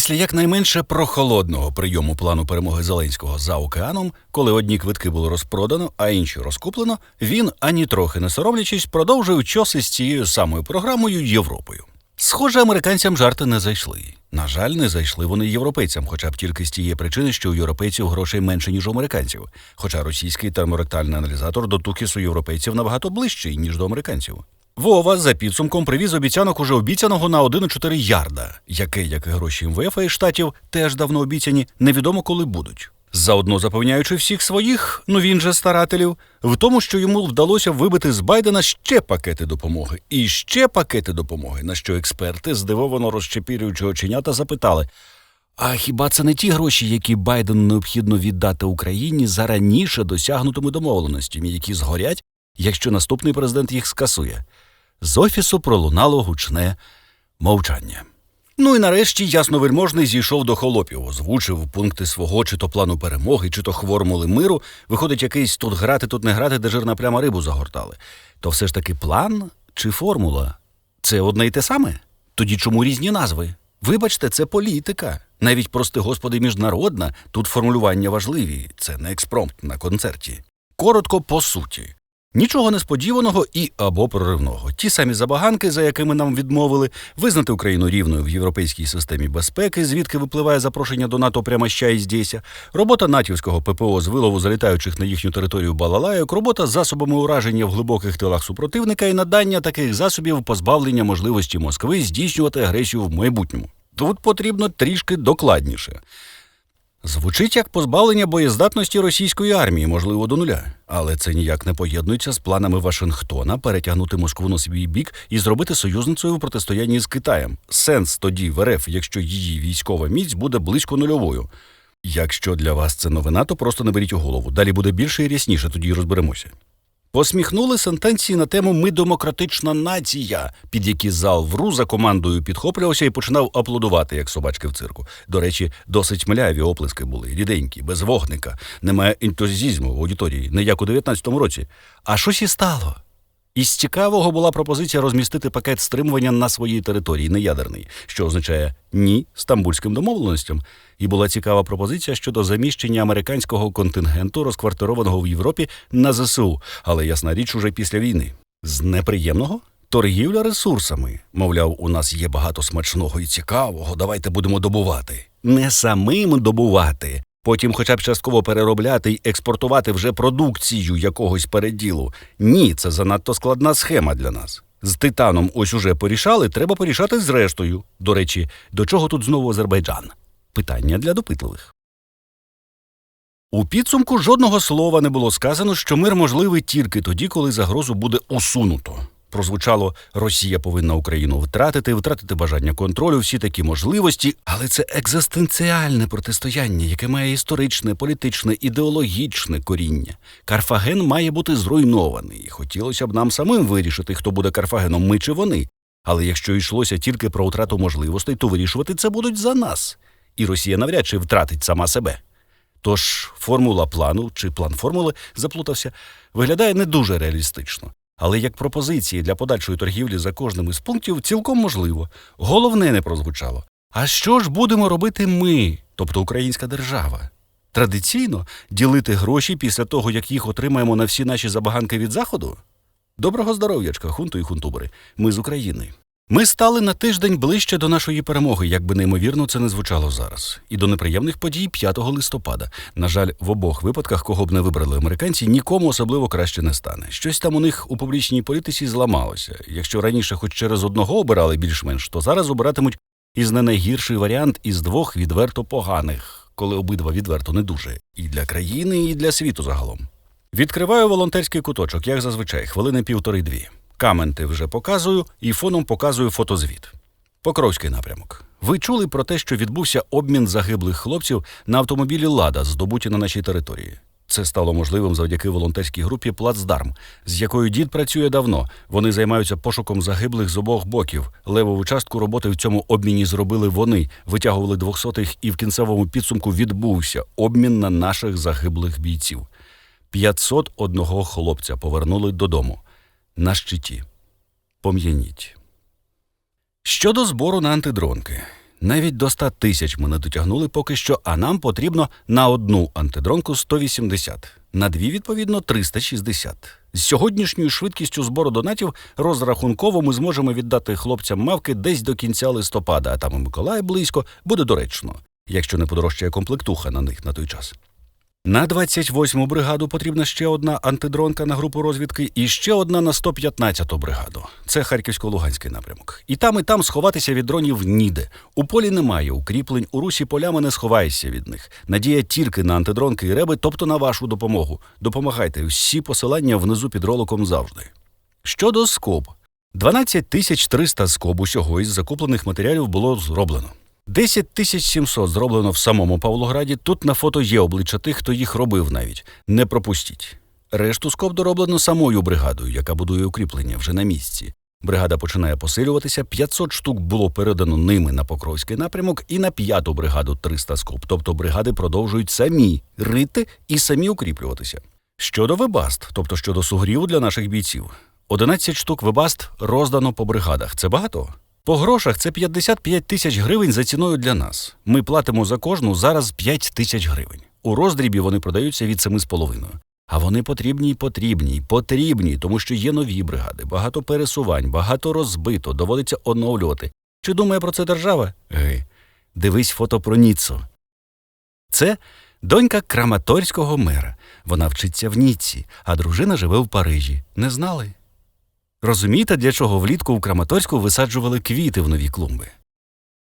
Після якнайменше прохолодного прийому плану перемоги Зеленського за океаном, коли одні квитки було розпродано, а інші розкуплено, він ані трохи не соромлячись продовжив чоси з цією самою програмою Європою. Схоже, американцям жарти не зайшли. На жаль, не зайшли вони європейцям, хоча б тільки з тієї причини, що у європейців грошей менше, ніж у американців. Хоча російський терморектальний аналізатор до тукісу європейців набагато ближчий, ніж до американців. Вова за підсумком привіз обіцянок уже обіцяного на 1,4 ярда, яке, як і гроші МВФ і штатів, теж давно обіцяні, невідомо коли будуть. Заодно запевняючи всіх своїх, ну він же старателів, в тому, що йому вдалося вибити з Байдена ще пакети допомоги і ще пакети допомоги, на що експерти, здивовано розчепірюючи оченята, запитали: а хіба це не ті гроші, які Байдену необхідно віддати Україні за раніше досягнутими домовленостями, які згорять, якщо наступний президент їх скасує? З офісу пролунало гучне мовчання. Ну і нарешті ясновельможний зійшов до холопів, озвучив пункти свого чи то плану перемоги, чи то хвормули миру. Виходить, якийсь тут грати, тут не грати, де жирна пляма рибу загортали. То все ж таки план чи формула? Це одне й те саме? Тоді чому різні назви? Вибачте, це політика. Навіть, прости господи, міжнародна. Тут формулювання важливі. Це не експромт на концерті. Коротко по суті. Нічого несподіваного і або проривного. Ті самі забаганки, за якими нам відмовили, визнати Україну рівною в європейській системі безпеки, звідки випливає запрошення до НАТО прямо ща і здєся, робота натівського ППО з вилову залітаючих на їхню територію балалайок, робота з засобами ураження в глибоких тилах супротивника і надання таких засобів позбавлення можливості Москви здійснювати агресію в майбутньому. Тут потрібно трішки докладніше. Звучить як позбавлення боєздатності російської армії, можливо, до нуля, але це ніяк не поєднується з планами Вашингтона перетягнути Москву на свій бік і зробити союзницею в протистоянні з Китаєм. Сенс тоді в РФ, якщо її військова міць буде близько нульовою. Якщо для вас це новина, то просто не беріть у голову. Далі буде більше і рясніше, тоді розберемося. Посміхнули сентенції на тему Ми демократична нація, під які зал вру за командою підхоплювався і починав аплодувати, як собачки в цирку. До речі, досить мляві оплески були, ріденькі, без вогника, немає ентузізму в аудиторії, не як у 19-му році. А щось і стало. Із цікавого була пропозиція розмістити пакет стримування на своїй території, не ядерний, що означає ні стамбульським домовленостям. І була цікава пропозиція щодо заміщення американського контингенту, розквартированого в Європі, на ЗСУ, але ясна річ уже після війни. З неприємного торгівля ресурсами. Мовляв, у нас є багато смачного і цікавого. Давайте будемо добувати. Не самим добувати. Потім, хоча б частково переробляти й експортувати вже продукцію якогось переділу. Ні, це занадто складна схема для нас. З титаном ось уже порішали, треба порішати з рештою. До речі, до чого тут знову Азербайджан? Питання для допитливих. У підсумку жодного слова не було сказано, що мир можливий тільки тоді, коли загрозу буде усунуто. Прозвучало Росія повинна Україну втратити, втратити бажання контролю, всі такі можливості, але це екзистенціальне протистояння, яке має історичне, політичне, ідеологічне коріння. Карфаген має бути зруйнований. Хотілося б нам самим вирішити, хто буде Карфагеном, ми чи вони. Але якщо йшлося тільки про втрату можливостей, то вирішувати це будуть за нас. І Росія навряд чи втратить сама себе. Тож формула плану чи план формули заплутався, виглядає не дуже реалістично. Але як пропозиції для подальшої торгівлі за кожним із пунктів цілком можливо. Головне не прозвучало. А що ж будемо робити ми, тобто українська держава? Традиційно ділити гроші після того, як їх отримаємо на всі наші забаганки від заходу? Доброго здоров'ячка, хунту і хунтубери. Ми з України. Ми стали на тиждень ближче до нашої перемоги, як би неймовірно це не звучало зараз, і до неприємних подій 5 листопада. На жаль, в обох випадках, кого б не вибрали американці, нікому особливо краще не стане. Щось там у них у публічній політиці зламалося. Якщо раніше, хоч через одного обирали більш-менш, то зараз обиратимуть із не найгірший варіант із двох відверто поганих, коли обидва відверто не дуже, і для країни, і для світу загалом. Відкриваю волонтерський куточок, як зазвичай, хвилини півтори-дві. Каменти вже показую і фоном показую фотозвіт. Покровський напрямок. Ви чули про те, що відбувся обмін загиблих хлопців на автомобілі Лада, здобуті на нашій території. Це стало можливим завдяки волонтерській групі Плацдарм, з якою дід працює давно. Вони займаються пошуком загиблих з обох боків. Левову частку роботи в цьому обміні зробили вони, витягували двохсотих, і в кінцевому підсумку відбувся обмін на наших загиблих бійців. 501 хлопця повернули додому на щиті. Пом'яніть. Щодо збору на антидронки. Навіть до 100 тисяч ми не дотягнули поки що, а нам потрібно на одну антидронку 180, на дві, відповідно, 360. З сьогоднішньою швидкістю збору донатів розрахунково ми зможемо віддати хлопцям мавки десь до кінця листопада, а там і Миколай близько буде доречно, якщо не подорожчає комплектуха на них на той час. На 28-му бригаду потрібна ще одна антидронка на групу розвідки і ще одна на 115-ту бригаду. Це Харківсько-Луганський напрямок. І там, і там сховатися від дронів ніде. У полі немає укріплень, у русі полями не сховаєшся від них. Надія тільки на антидронки і реби, тобто на вашу допомогу. Допомагайте. Всі посилання внизу під роликом завжди. Щодо скоб. 12 тисяч 300 скоб усього із закуплених матеріалів було зроблено. 10 тисяч 700 зроблено в самому Павлограді. Тут на фото є обличчя тих, хто їх робив навіть. Не пропустіть. Решту скоб дороблено самою бригадою, яка будує укріплення вже на місці. Бригада починає посилюватися. 500 штук було передано ними на Покровський напрямок і на п'яту бригаду 300 скоб. Тобто бригади продовжують самі рити і самі укріплюватися. Щодо вебаст, тобто щодо сугріву для наших бійців, 11 штук вебаст роздано по бригадах. Це багато? По грошах це 55 тисяч гривень за ціною для нас. Ми платимо за кожну зараз 5 тисяч гривень. У роздрібі вони продаються від 7,5. А вони потрібні й потрібні, й потрібні, тому що є нові бригади, багато пересувань, багато розбито, доводиться оновлювати. Чи думає про це держава? Гей, дивись фото про Ніццу. Це донька Краматорського мера. Вона вчиться в Ніцці, а дружина живе в Парижі. Не знали? Розумієте, для чого влітку у Краматорську висаджували квіти в нові клумби?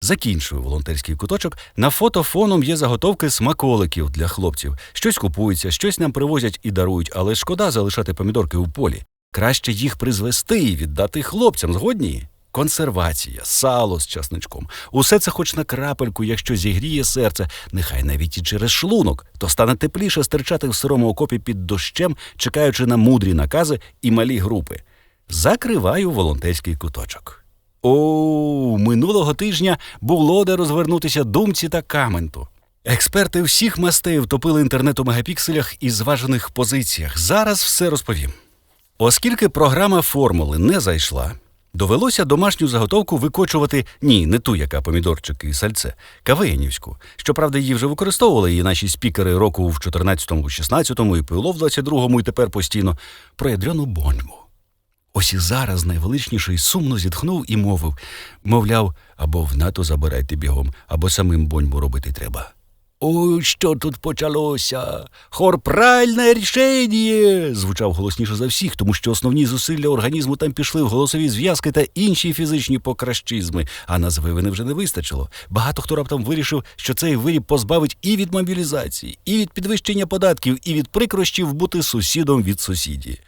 Закінчую волонтерський куточок. На фото фоном є заготовки смаколиків для хлопців. Щось купується, щось нам привозять і дарують, але шкода залишати помідорки у полі. Краще їх призвести і віддати хлопцям. Згодні? Консервація, сало з часничком. Усе це хоч на крапельку, якщо зігріє серце, нехай навіть і через шлунок, то стане тепліше стирчати в сирому окопі під дощем, чекаючи на мудрі накази і малі групи. Закриваю волонтерський куточок. О, минулого тижня було де розвернутися думці та каменту. Експерти всіх мастей втопили інтернет у мегапікселях і зважених позиціях. Зараз все розповім. Оскільки програма формули не зайшла, довелося домашню заготовку викочувати ні, не ту, яка помідорчики і сальце, кавеянівську. Щоправда, її вже використовували і наші спікери року в 14-му, 16-му, і пило в 22-му, і тепер постійно про ядрену боньбу. Ось і зараз найвеличніший сумно зітхнув і мовив мовляв, або в НАТО забирайте бігом, або самим боньбу робити треба. Ой, що тут почалося? Хор правильне рішення! звучав голосніше за всіх, тому що основні зусилля організму там пішли в голосові зв'язки та інші фізичні покращизми, а на звивини вже не вистачило. Багато хто раптом вирішив, що цей виріб позбавить і від мобілізації, і від підвищення податків, і від прикрощів бути сусідом від сусіді.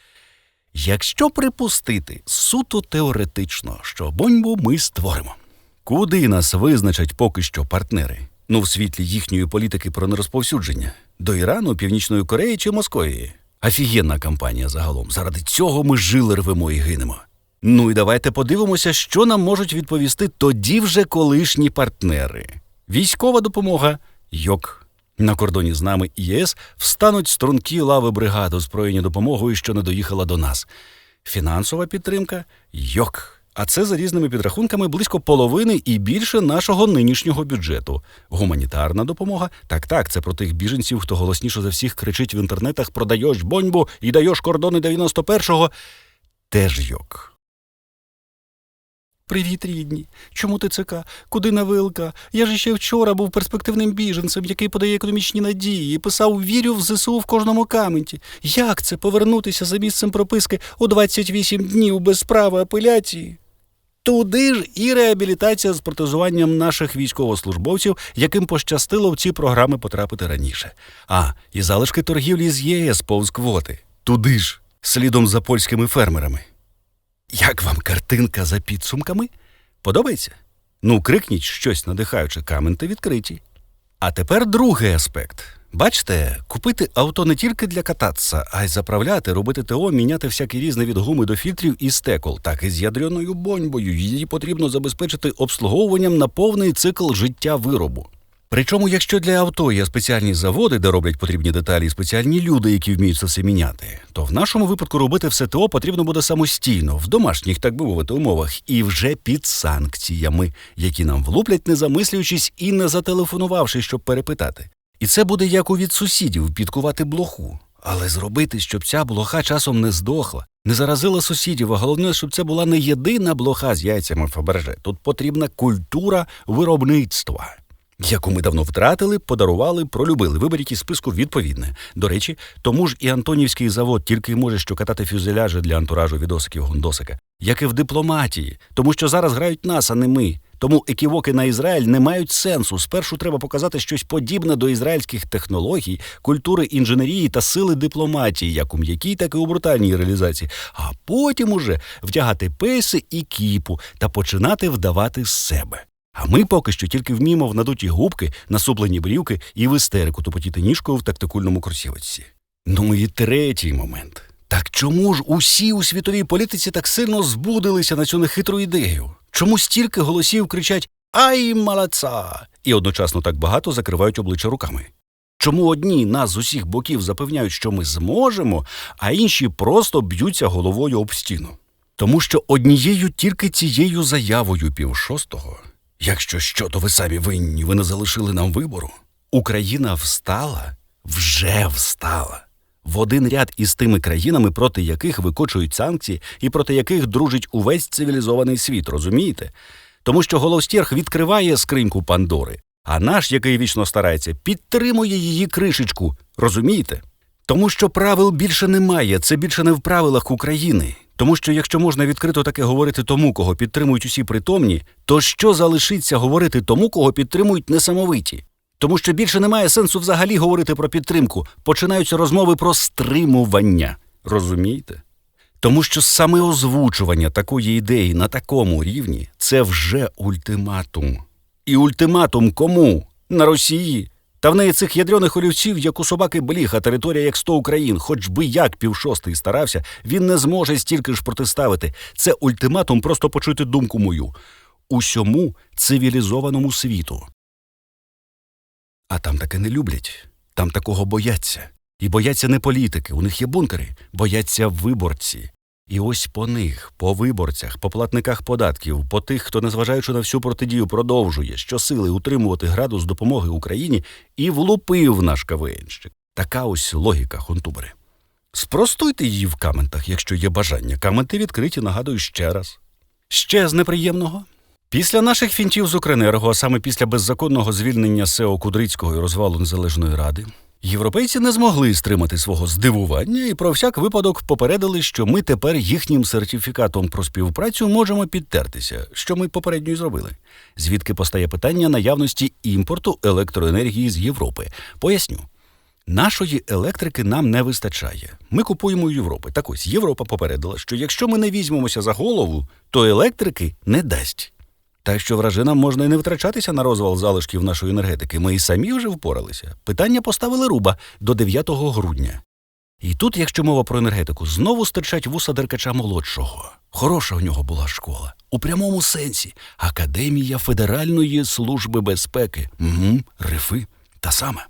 Якщо припустити суто теоретично, що боньбу ми створимо, куди нас визначать поки що партнери? Ну, в світлі їхньої політики про нерозповсюдження до Ірану, Північної Кореї чи Московії. Офігенна кампанія загалом. Заради цього ми жили рвемо і гинемо. Ну і давайте подивимося, що нам можуть відповісти тоді вже колишні партнери. Військова допомога йок. На кордоні з нами і ЄС встануть стрункі лави бригад, озброєні допомогою, що не доїхала до нас. Фінансова підтримка йок. А це за різними підрахунками близько половини і більше нашого нинішнього бюджету. Гуманітарна допомога так, так, це про тих біженців, хто голосніше за всіх кричить в інтернетах продаєш боньбу і даєш кордони 91-го. Теж йок. Привіт, рідні. Чому ти ТЦК? Куди на ВЛК? Я ж ще вчора був перспективним біженцем, який подає економічні надії, і писав вірю в ЗСУ в кожному каменті. Як це повернутися за місцем прописки у 28 днів без права апеляції? Туди ж і реабілітація з протезуванням наших військовослужбовців, яким пощастило в ці програми потрапити раніше. А, і залишки торгівлі з ЄС повз квоти. Туди ж, слідом за польськими фермерами. Як вам картинка за підсумками? Подобається? Ну, крикніть щось надихаюче, каменти відкриті. А тепер другий аспект. Бачите, купити авто не тільки для кататися, а й заправляти, робити ТО, міняти всяке різне від гуми до фільтрів і стекол, так і з ядреною боньбою. Її потрібно забезпечити обслуговуванням на повний цикл життя виробу. Причому, якщо для авто є спеціальні заводи, де роблять потрібні деталі, і спеціальні люди, які вміють це все міняти, то в нашому випадку робити все ТО потрібно буде самостійно, в домашніх, так би мовити, умовах, і вже під санкціями, які нам влуплять, не замислюючись і не зателефонувавши, щоб перепитати. І це буде як у від сусідів підкувати блоху. Але зробити, щоб ця блоха часом не здохла, не заразила сусідів, а головне, щоб це була не єдина блоха з яйцями Фаберже. Тут потрібна культура виробництва, яку ми давно втратили, подарували, пролюбили. Виберіть із списку відповідне. До речі, тому ж і Антонівський завод тільки може що катати фюзеляжі для антуражу відосиків Гондосика, як і в дипломатії, тому що зараз грають нас, а не ми. Тому еківоки на Ізраїль не мають сенсу. Спершу треба показати щось подібне до ізраїльських технологій, культури інженерії та сили дипломатії, як у м'якій, так і у брутальній реалізації, а потім уже вдягати пейси і кіпу та починати вдавати з себе. А ми поки що тільки вміємо в надуті губки, насуплені брівки і в істерику тупотіти ніжкою в тактикульному кросівочці. Ну і третій момент. Так чому ж усі у світовій політиці так сильно збудилися на цю нехитру ідею? Чому стільки голосів кричать Ай, молодца! і одночасно так багато закривають обличчя руками? Чому одні нас з усіх боків запевняють, що ми зможемо, а інші просто б'ються головою об стіну? Тому що однією тільки цією заявою півшостого, якщо що, то ви самі винні, ви не залишили нам вибору. Україна встала, вже встала. В один ряд із тими країнами, проти яких викочують санкції і проти яких дружить увесь цивілізований світ, розумієте? Тому що Головстєрг відкриває скриньку Пандори, а наш, який вічно старається, підтримує її кришечку, розумієте? Тому що правил більше немає, це більше не в правилах України. Тому що якщо можна відкрито таке говорити тому, кого підтримують усі притомні, то що залишиться говорити тому, кого підтримують несамовиті? Тому що більше немає сенсу взагалі говорити про підтримку. Починаються розмови про стримування. Розумієте? Тому що саме озвучування такої ідеї на такому рівні це вже ультиматум. І ультиматум кому? На Росії. Та в неї цих ядрених олівців, як у собаки бліг, а територія як сто Україн, хоч би як півшостий старався, він не зможе стільки ж протиставити. Це ультиматум, просто почути думку мою. Усьому цивілізованому світу. А там таке не люблять, там такого бояться. І бояться не політики, у них є бункери, бояться виборці. І ось по них, по виборцях, по платниках податків, по тих, хто, незважаючи на всю протидію, продовжує щосили утримувати градус допомоги Україні, і влупив наш КВНщик. Така ось логіка Хунтубери. Спростуйте її в коментах, якщо є бажання. Коменти відкриті, нагадую ще раз. Ще з неприємного. Після наших фінтів з Укренерго, а саме після беззаконного звільнення СЕО Кудрицького і розвалу Незалежної ради, європейці не змогли стримати свого здивування і про всяк випадок попередили, що ми тепер їхнім сертифікатом про співпрацю можемо підтертися, що ми попередньо й зробили. Звідки постає питання наявності імпорту електроенергії з Європи? Поясню. Нашої електрики нам не вистачає. Ми купуємо у Європи. Так ось Європа попередила, що якщо ми не візьмемося за голову, то електрики не дасть. Так що вражинам можна і не витрачатися на розвал залишків нашої енергетики. Ми і самі вже впоралися. Питання поставили руба до 9 грудня. І тут, якщо мова про енергетику, знову стирчать вуса Деркача молодшого. Хороша у нього була школа. У прямому сенсі Академія Федеральної служби безпеки. Угу, Рифи. Та саме.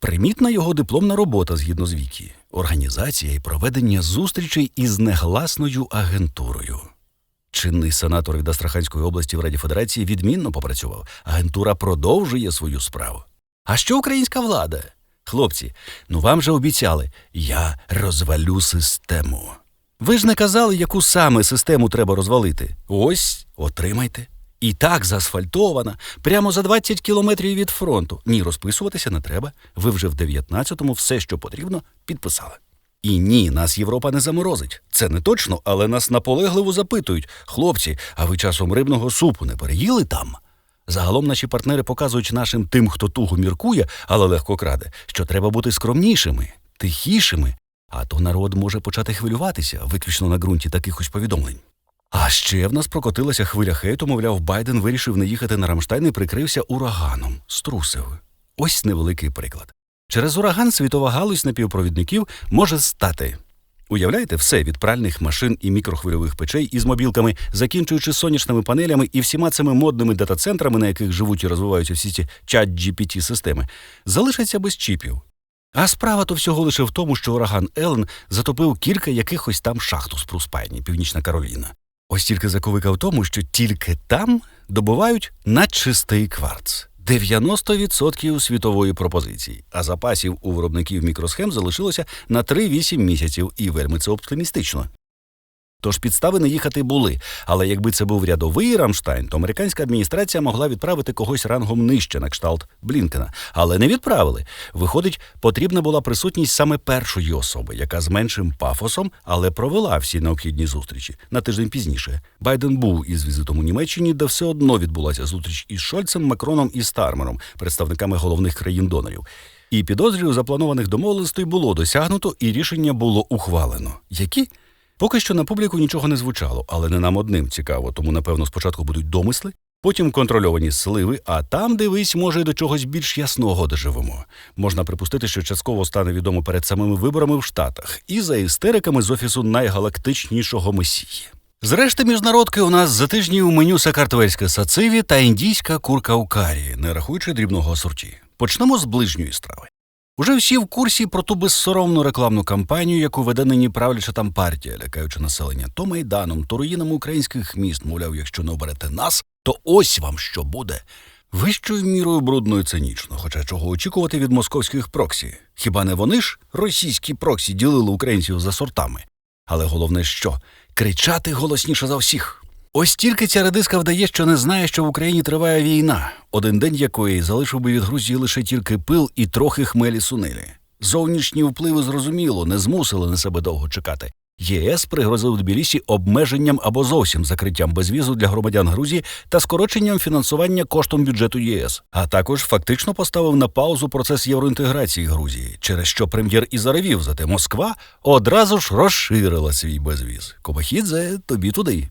Примітна його дипломна робота згідно з Вікі. Організація і проведення зустрічей із негласною агентурою. Чинний сенатор від Астраханської області в Раді Федерації відмінно попрацював. Агентура продовжує свою справу. А що українська влада? Хлопці, ну вам же обіцяли, я розвалю систему. Ви ж не казали, яку саме систему треба розвалити. Ось, отримайте. І так заасфальтована, прямо за 20 кілометрів від фронту. Ні, розписуватися не треба. Ви вже в 19-му все, що потрібно, підписали. І ні, нас Європа не заморозить. Це не точно, але нас наполегливо запитують: хлопці, а ви часом рибного супу не переїли там? Загалом наші партнери показують нашим тим, хто туго міркує, але легко краде, що треба бути скромнішими, тихішими, а то народ може почати хвилюватися виключно на ґрунті таких ось повідомлень. А ще в нас прокотилася хвиля хейту, мовляв, Байден вирішив не їхати на Рамштайн і прикрився ураганом, струсив. Ось невеликий приклад. Через ураган світова галузь напівпровідників може стати Уявляєте, все від пральних машин і мікрохвильових печей із мобілками, закінчуючи сонячними панелями і всіма цими модними дата-центрами, на яких живуть і розвиваються всі ці чат gpt системи залишаться без чіпів. А справа то всього лише в тому, що ураган Елен затопив кілька якихось там шахт у Спруспайні, Північна Кароліна. Ось тільки заковика в тому, що тільки там добувають надчистий кварц. 90% світової пропозиції, а запасів у виробників мікросхем залишилося на 3-8 місяців, і вельми це оптимістично. Тож підстави не їхати були, але якби це був рядовий Рамштайн, то американська адміністрація могла відправити когось рангом нижче на кшталт Блінкена, але не відправили. Виходить, потрібна була присутність саме першої особи, яка з меншим пафосом, але провела всі необхідні зустрічі на тиждень пізніше. Байден був із візитом у Німеччині, де все одно відбулася зустріч із Шольцем, Макроном і Стармером, представниками головних країн донорів. І підозрів запланованих домовленостей було досягнуто, і рішення було ухвалено. Які? Поки що на публіку нічого не звучало, але не нам одним цікаво, тому напевно спочатку будуть домисли, потім контрольовані сливи, а там, дивись, може, й до чогось більш ясного доживемо. Можна припустити, що частково стане відомо перед самими виборами в Штатах і за істериками з офісу найгалактичнішого месії. Зрешти, міжнародки у нас за тижні у меню сакартвельське сациві та індійська курка у карі, не рахуючи дрібного асорті. Почнемо з ближньої страви. Уже всі в курсі про ту безсоромну рекламну кампанію, яку веде нині правляча там партія, лякаючи населення то майданом, то руїнами українських міст. Мовляв, якщо не оберете нас, то ось вам що буде. Вищою мірою брудно і цинічно, хоча чого очікувати від московських проксі. Хіба не вони ж російські проксі ділили українців за сортами? Але головне що кричати голосніше за всіх. Ось тільки ця редиска вдає, що не знає, що в Україні триває війна, один день якої залишив би від Грузії лише тільки пил і трохи хмелі сунилі. Зовнішні впливи зрозуміло не змусили на себе довго чекати. ЄС пригрозив Тбілісі обмеженням або зовсім закриттям безвізу для громадян Грузії та скороченням фінансування коштом бюджету ЄС, а також фактично поставив на паузу процес євроінтеграції Грузії, через що прем'єр і заревів, зате Москва одразу ж розширила свій безвіз. Кобахідзе, тобі туди.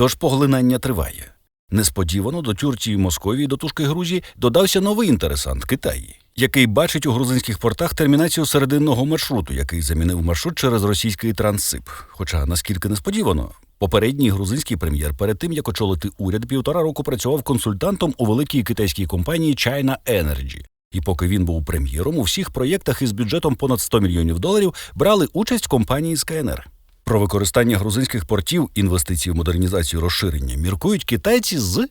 Тож поглинання триває. Несподівано до Тюрції Московії до тушки Грузії додався новий інтересант Китай, який бачить у грузинських портах термінацію серединного маршруту, який замінив маршрут через російський трансип. Хоча наскільки несподівано, попередній грузинський прем'єр перед тим як очолити уряд півтора року працював консультантом у великій китайській компанії China Energy. І поки він був прем'єром, у всіх проєктах із бюджетом понад 100 мільйонів доларів брали участь компанії з КНР. Про використання грузинських портів, інвестиції в модернізацію розширення міркують китайці з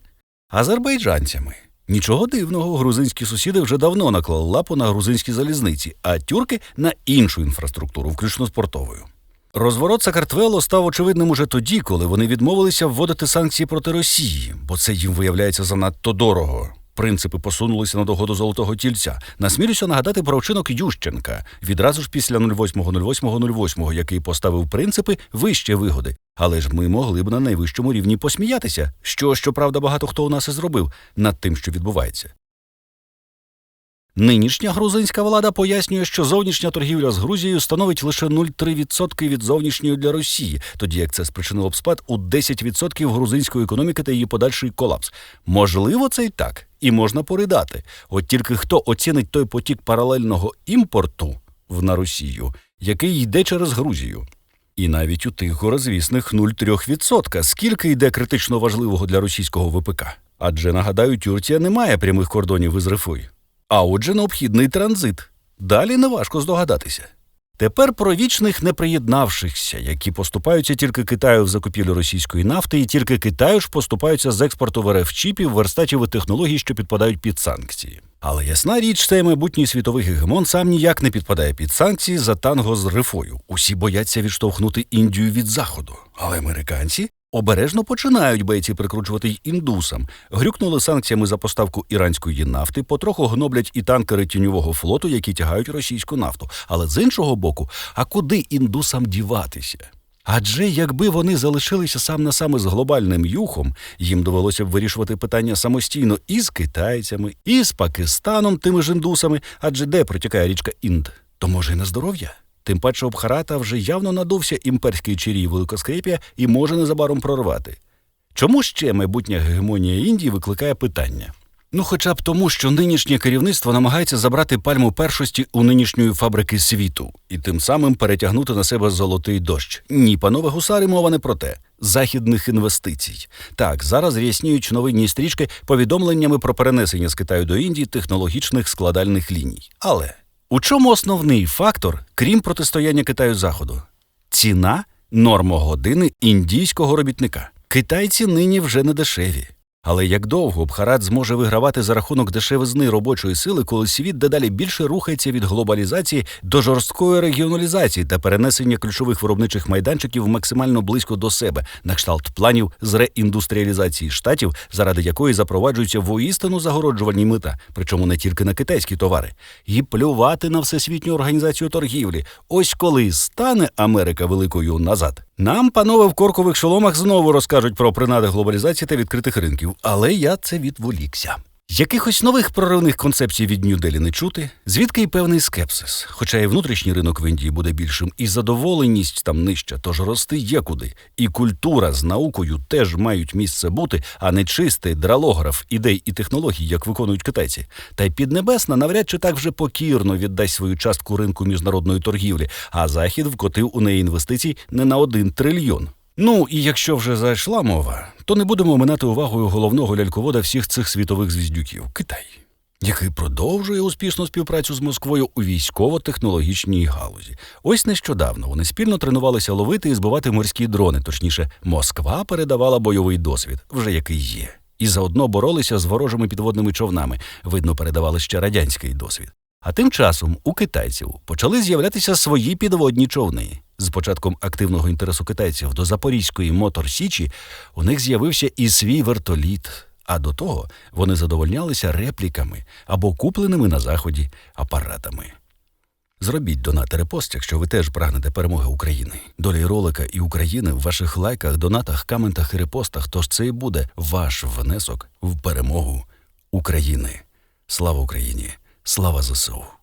азербайджанцями. Нічого дивного, грузинські сусіди вже давно наклали лапу на грузинські залізниці, а тюрки на іншу інфраструктуру, включно з портовою. Розворот Сакартвело став очевидним уже тоді, коли вони відмовилися вводити санкції проти Росії, бо це їм виявляється занадто дорого. Принципи посунулися на догоду золотого тільця. Насмілюся нагадати про вчинок Ющенка відразу ж після 08.08.08, який поставив принципи вище вигоди. Але ж ми могли б на найвищому рівні посміятися, що щоправда багато хто у нас і зробив над тим, що відбувається. Нинішня грузинська влада пояснює, що зовнішня торгівля з Грузією становить лише 0,3% від зовнішньої для Росії, тоді як це спричинило б спад у 10% грузинської економіки та її подальший колапс. Можливо, це й так, і можна поридати. От тільки хто оцінить той потік паралельного імпорту в на Росію, який йде через Грузію. І навіть у тих горозвісних 0,3%, скільки йде критично важливого для російського ВПК. Адже нагадаю, Тюрція не має прямих кордонів із РФО. А отже, необхідний транзит. Далі неважко здогадатися. Тепер про вічних неприєднавшихся, які поступаються тільки Китаю в закупівлі російської нафти, і тільки Китаю ж поступаються з експорту в РФ чіпів, верстатів і технологій, що підпадають під санкції. Але ясна річ, цей майбутній світовий гегемон сам ніяк не підпадає під санкції за танго з рифою. Усі бояться відштовхнути Індію від заходу. Але американці Обережно починають бейці прикручувати й індусам. Грюкнули санкціями за поставку іранської нафти, потроху гноблять і танкери тіньового флоту, які тягають російську нафту. Але з іншого боку, а куди індусам діватися? Адже якби вони залишилися сам на саме з глобальним юхом, їм довелося б вирішувати питання самостійно і з китайцями, і з Пакистаном, тими ж індусами, адже де протікає річка Інд, то може й на здоров'я. Тим паче обхарата вже явно надувся імперський чирій Великоскрепія і може незабаром прорвати. Чому ще майбутня гегемонія Індії викликає питання? Ну, хоча б тому, що нинішнє керівництво намагається забрати пальму першості у нинішньої фабрики світу і тим самим перетягнути на себе золотий дощ. Ні, панове гусари, мова не про те. Західних інвестицій. Так, зараз рясніють новинні стрічки повідомленнями про перенесення з Китаю до Індії технологічних складальних ліній. Але у чому основний фактор, крім протистояння Китаю Заходу? Ціна нормогодини індійського робітника. Китайці нині вже не дешеві. Але як довго Бхарат зможе вигравати за рахунок дешевизни робочої сили, коли світ дедалі більше рухається від глобалізації до жорсткої регіоналізації та перенесення ключових виробничих майданчиків максимально близько до себе, на кшталт планів з реіндустріалізації штатів, заради якої запроваджуються воістину загороджувальні мита, причому не тільки на китайські товари, і плювати на всесвітню організацію торгівлі. Ось коли стане Америка великою назад. Нам, панове в коркових шоломах, знову розкажуть про принади глобалізації та відкритих ринків, але я це відволікся. Якихось нових проривних концепцій від Нью-Делі не чути, звідки й певний скепсис. Хоча і внутрішній ринок в Індії буде більшим, і задоволеність там нижча, тож рости є куди. І культура з наукою теж мають місце бути, а не чистий дралограф ідей і технологій, як виконують китайці. Та й Піднебесна навряд чи так вже покірно віддасть свою частку ринку міжнародної торгівлі, а Захід вкотив у неї інвестицій не на один трильйон. Ну і якщо вже зайшла мова, то не будемо оминати увагою головного ляльковода всіх цих світових звіздюків Китай, який продовжує успішну співпрацю з Москвою у військово-технологічній галузі. Ось нещодавно вони спільно тренувалися ловити і збивати морські дрони. Точніше, Москва передавала бойовий досвід, вже який є. І заодно боролися з ворожими підводними човнами. Видно, передавали ще радянський досвід. А тим часом у китайців почали з'являтися свої підводні човни. З початком активного інтересу китайців до Запорізької мотор Січі у них з'явився і свій вертоліт. А до того вони задовольнялися репліками або купленими на заході апаратами. Зробіть донат репост, якщо ви теж прагнете перемоги України. Долі ролика і України в ваших лайках, донатах, коментах і репостах. Тож це і буде ваш внесок в перемогу України. Слава Україні! Слава ЗСУ!